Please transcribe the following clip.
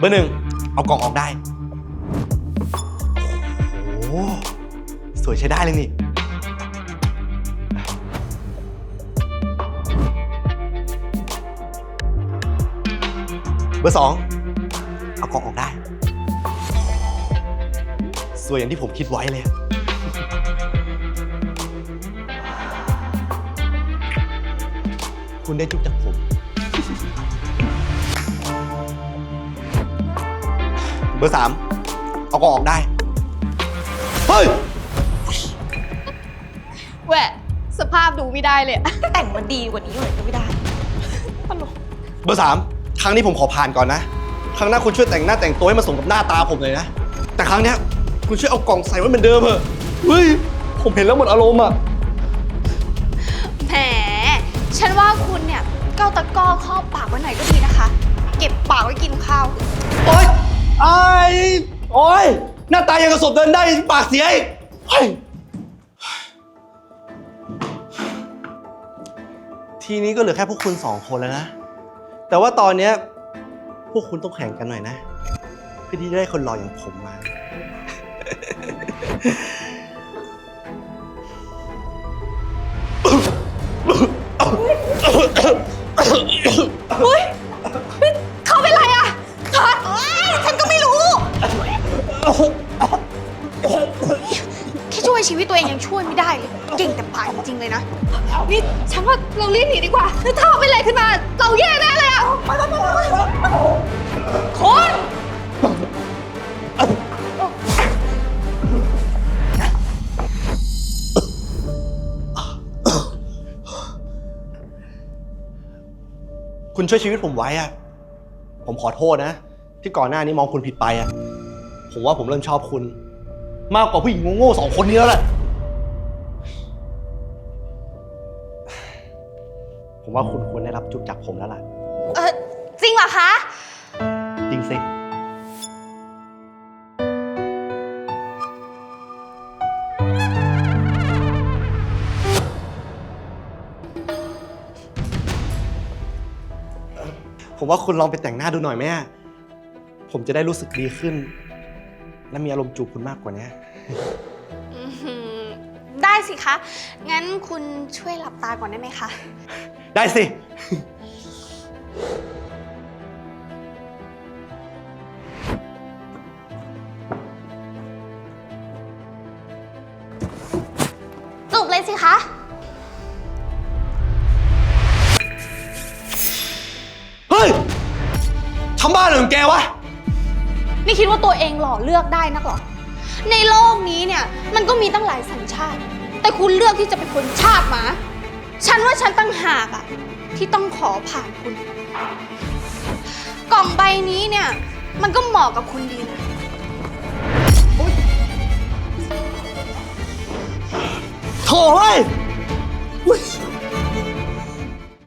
เบอร์หนึ่งเอากล่องออกได้ โอ้โหสวยใช้ได้เลยนี่ เบอร์สองเอากล่องออกได้ สวยอย่างที่ผมคิดไว้เลย คุณได้จุบจากผม เบอร์สามเอากล่องออกได้ เฮ้ย แหวะสภาพดูไม่ได้เลยอะแต่งมาดีกว่านี้หน่อยก็ไม่ได้ตลกเบอร์สามครั้งนี้ผมขอผ่านก่อนนะ ครั้งหน้าคุณช่วยแต่งหน้าแต่งตัวให้มาสมกับหน้าตาผมเลยนะ แต่ครั้งเนี้ยคุณช่วยเอากล่องใส่ไว้เหมือนเดิมเถอะเฮ้ย ผมเห็นแล้วหมดอารมณ์อะ แหม ฉันว่าคุณเนี่ยเก้าตะกร้อครอบปากไว้หน่อยก็ดีนะคะ เก็บปากไว้กินข้าว โอ๊ย ไอ้โอ๊ยหน้าตายังกระสบเดินได้ปากเสียอีกเฮ้ยทีนี้ก็เหลือแค่พวกคุณสองคนแล้วนะ แต่ว่าตอนเนี้ยพวกคุณต้องแข่งกันหน่อยนะ เพื่อที่จะได้คนหล่ออย่างผมมาเขา ชีวิตตัวเองยังช่วยไม่ได้เลย เก่งแต่ปาจริงๆเลยนะ นี่ฉันว่าเรารีบหนีดีกว่าถ้าเขาเป็นอะไรขึ้นมา เราแย่แน่เลยอะคนคุณช่วยชีวิตผมไว้อะผมขอโทษนะ ที่ก่อนหน้านี้มองคุณผิดไปอะผมว่าผมเริ่มชอบคุณ มากกว่าผู้หญิงโง่ๆสองคนนี้แล้วแหละผมว่าคุณควรได้รับจุบจากผมแล้วล่ะ เออจริงเหรอคะ จริงสิ ผมว่าคุณลองไปแต่งหน้าดูหน่อยไหมอะผมจะได้รู้สึกดีขึ้น และมีอารมณ์จูบคุณมากกว่านี้ อื้อหือได้สิคะ งั้นคุณช่วยหลับตาก่อนได้ไหมคะ ได้สิ จูบเลยสิคะ เฮ้ยทำบ้าอะไรของแกวะ ไม่คิดว่าตัวเองหล่อเลือกได้นักหรอ ในโลกนี้เนี่ยมันก็มีตั้งหลายสัญชาติ แต่คุณเลือกที่จะเป็นคนชาติหมา ฉันว่าฉันตั้งหากอะที่ต้องขอผ่านคุณ กล่องใบนี้เนี่ยมันก็เหมาะกับคุณดีนะโถ่เว้ย